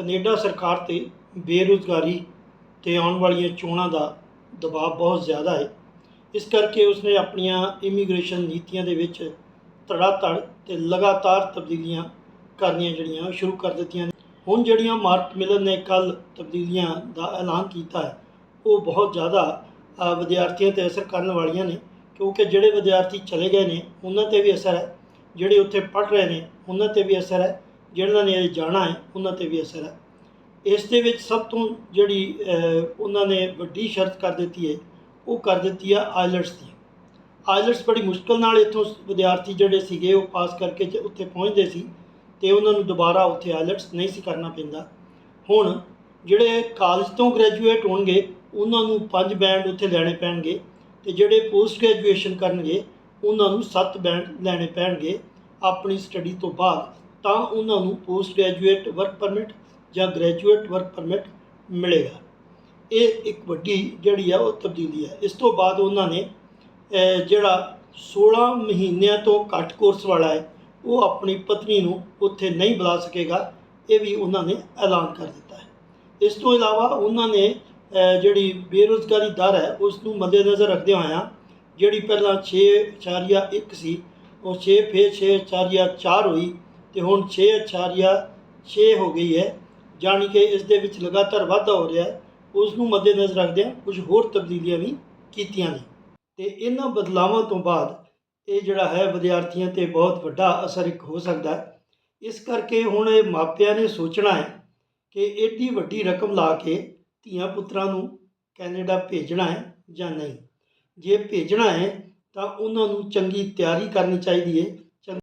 Canada ਸਰਕਾਰ ਤੇ ਬੇਰੁਜ਼ਗਾਰੀ ਤੇ ਆਉਣ ਵਾਲੀਆਂ ਚੋਣਾਂ ਦਾ ਦਬਾਅ ਬਹੁਤ ਜ਼ਿਆਦਾ ਹੈ। ਇਸ ਕਰਕੇ ਉਸਨੇ ਆਪਣੀਆਂ ਇਮੀਗ੍ਰੇਸ਼ਨ ਨੀਤੀਆਂ ਦੇ ਵਿੱਚ ਧੜਾ ਧੜ ਤੇ ਲਗਾਤਾਰ ਤਬਦੀਲੀਆਂ ਕਰਨੀਆਂ ਜਿਹੜੀਆਂ ਸ਼ੁਰੂ ਕਰ ਦਿੱਤੀਆਂ ਹੁਣ ਜਿਹੜੀਆਂ ਮਾਰਕ ਮਿਲਨ ਨੇ ਕੱਲ ਤਬਦੀਲੀਆਂ ਦਾ ਐਲਾਨ ਕੀਤਾ ਹੈ, ਉਹ ਬਹੁਤ ਜ਼ਿਆਦਾ ਵਿਦਿਆਰਥੀਆਂ ਤੇ ਅਸਰ ਕਰਨ ਵਾਲੀਆਂ ਨੇ, ਕਿਉਂਕਿ ਜਿਹੜੇ ਵਿਦਿਆਰਥੀ ਚਲੇ ਗਏ ਨੇ, ਉਹਨਾਂ ਤੇ ਵੀ ਅਸਰ ਹੈ। ਜਿਹੜੇ ਉੱਥੇ ਪੜ੍ਹ ਰਹੇ ਨੇ, ਉਹਨਾਂ ਤੇ ਵੀ ਅਸਰ ਹੈ। ਜਿਹਨਾਂ ਨੇ ਅਜੇ ਜਾਣਾ ਹੈ, ਉਹਨਾਂ ਤੇ ਵੀ ਅਸਰ ਹੈ। ਇਸ ਦੇ ਵਿੱਚ ਸਭ ਤੋਂ ਜਿਹੜੀ ਉਹਨਾਂ ਨੇ ਵੱਡੀ ਸ਼ਰਤ ਕਰ ਦਿੱਤੀ ਹੈ, ਉਹ ਕਰ ਦਿੱਤੀ ਆ ਆਇਲਟਸ ਦੀ। ਆਇਲਟਸ ਬੜੀ ਮੁਸ਼ਕਲ ਨਾਲ ਇੱਥੋਂ ਵਿਦਿਆਰਥੀ ਜਿਹੜੇ ਸੀਗੇ, ਉਹ ਪਾਸ ਕਰਕੇ ਉੱਥੇ ਪਹੁੰਚਦੇ ਸੀ ਤੇ ਉਹਨਾਂ ਨੂੰ ਦੁਬਾਰਾ ਉੱਥੇ ਆਇਲਟਸ ਨਹੀਂ ਸੀ ਕਰਨਾ ਪੈਂਦਾ। ਹੁਣ ਜਿਹੜੇ ਕਾਲਜ ਤੋਂ ਗ੍ਰੈਜੂਏਟ ਹੋਣਗੇ, ਉਹਨਾਂ ਨੂੰ ਪੰਜ ਬੈਂਡ ਉੱਥੇ ਲੈਣੇ ਪੈਣਗੇ ਤੇ ਜਿਹੜੇ ਪੋਸਟ ਗ੍ਰੈਜੂਏਸ਼ਨ ਕਰਨਗੇ, ਉਹਨਾਂ ਨੂੰ ਸੱਤ ਬੈਂਡ ਲੈਣੇ ਪੈਣਗੇ ਆਪਣੀ ਸਟੱਡੀ ਤੋਂ ਬਾਅਦ। ਤਾਂ ਉਹਨਾਂ ਨੂੰ ਪੋਸਟ ਗ੍ਰੈਜੂਏਟ ਵਰਕ ਪਰਮਿਟ ਜਾਂ ਗ੍ਰੈਜੂਏਟ ਵਰਕ ਪਰਮਿਟ ਮਿਲੇਗਾ ਇਹ ਇੱਕ ਵੱਡੀ ਜਿਹੜੀ ਆ ਉਹ ਤਬਦੀਲੀ ਹੈ ਇਸ ਤੋਂ ਬਾਅਦ ਉਹਨਾਂ ਨੇ ਜਿਹੜਾ 16 ਮਹੀਨਿਆਂ ਤੋਂ ਘੱਟ ਕੋਰਸ ਵਾਲਾ ਹੈ, ਉਹ ਆਪਣੀ ਪਤਨੀ ਨੂੰ ਉੱਥੇ ਨਹੀਂ ਬੁਲਾ ਸਕੇਗਾ। ਇਹ ਵੀ ਉਹਨਾਂ ਨੇ ਐਲਾਨ ਕਰ ਦਿੱਤਾ ਹੈ। ਇਸ ਤੋਂ ਇਲਾਵਾ ਉਹਨਾਂ ਨੇ ਜਿਹੜੀ ਬੇਰੁਜ਼ਗਾਰੀ ਦਰ ਹੈ, ਉਸ ਨੂੰ ਮੱਦੇਨਜ਼ਰ ਰੱਖਦੇ ਹੋਇਆਂ, ਜਿਹੜੀ ਪਹਿਲਾਂ 6.1 ਸੀ, ਉਹ 6 ਫਿਰ 6.4 ਹੋਈ ਤੇ ਹੁਣ 6.6 ਹੋ ਗਈ ਹੈ, ਜਾਣੀ ਕਿ ਇਸ ਦੇ ਵਿੱਚ ਲਗਾਤਾਰ ਵਾਧਾ ਹੋ ਰਿਹਾ ਹੈ। ਉਸ ਨੂੰ ਮੱਦੇਨਜ਼ਰ ਰੱਖਦਿਆਂ ਕੁਝ ਹੋਰ ਤਬਦੀਲੀਆਂ ਵੀ ਕੀਤੀਆਂ ਨੇ। ਤੇ ਇਹਨਾਂ ਬਦਲਾਵਾਂ ਤੋਂ ਬਾਅਦ ਇਹ ਜਿਹੜਾ ਹੈ, ਵਿਦਿਆਰਥੀਆਂ ਤੇ ਬਹੁਤ ਵੱਡਾ ਅਸਰ ਇੱਕ ਹੋ ਸਕਦਾ ਹੈ। ਇਸ ਕਰਕੇ ਹੁਣ ਇਹ ਮਾਪਿਆਂ ਨੇ ਸੋਚਣਾ ਹੈ ਕਿ ਏਡੀ ਵੱਡੀ ਰਕਮ ਲਾ ਕੇ ਧੀਆਂ ਪੁੱਤਰਾਂ ਨੂੰ ਕੈਨੇਡਾ ਭੇਜਣਾ ਹੈ ਜਾਂ ਨਹੀਂ। ਜੇ ਭੇਜਣਾ ਹੈ ਤਾਂ ਉਹਨਾਂ ਨੂੰ ਚੰਗੀ ਤਿਆਰੀ ਕਰਨੀ ਚਾਹੀਦੀ ਹੈ।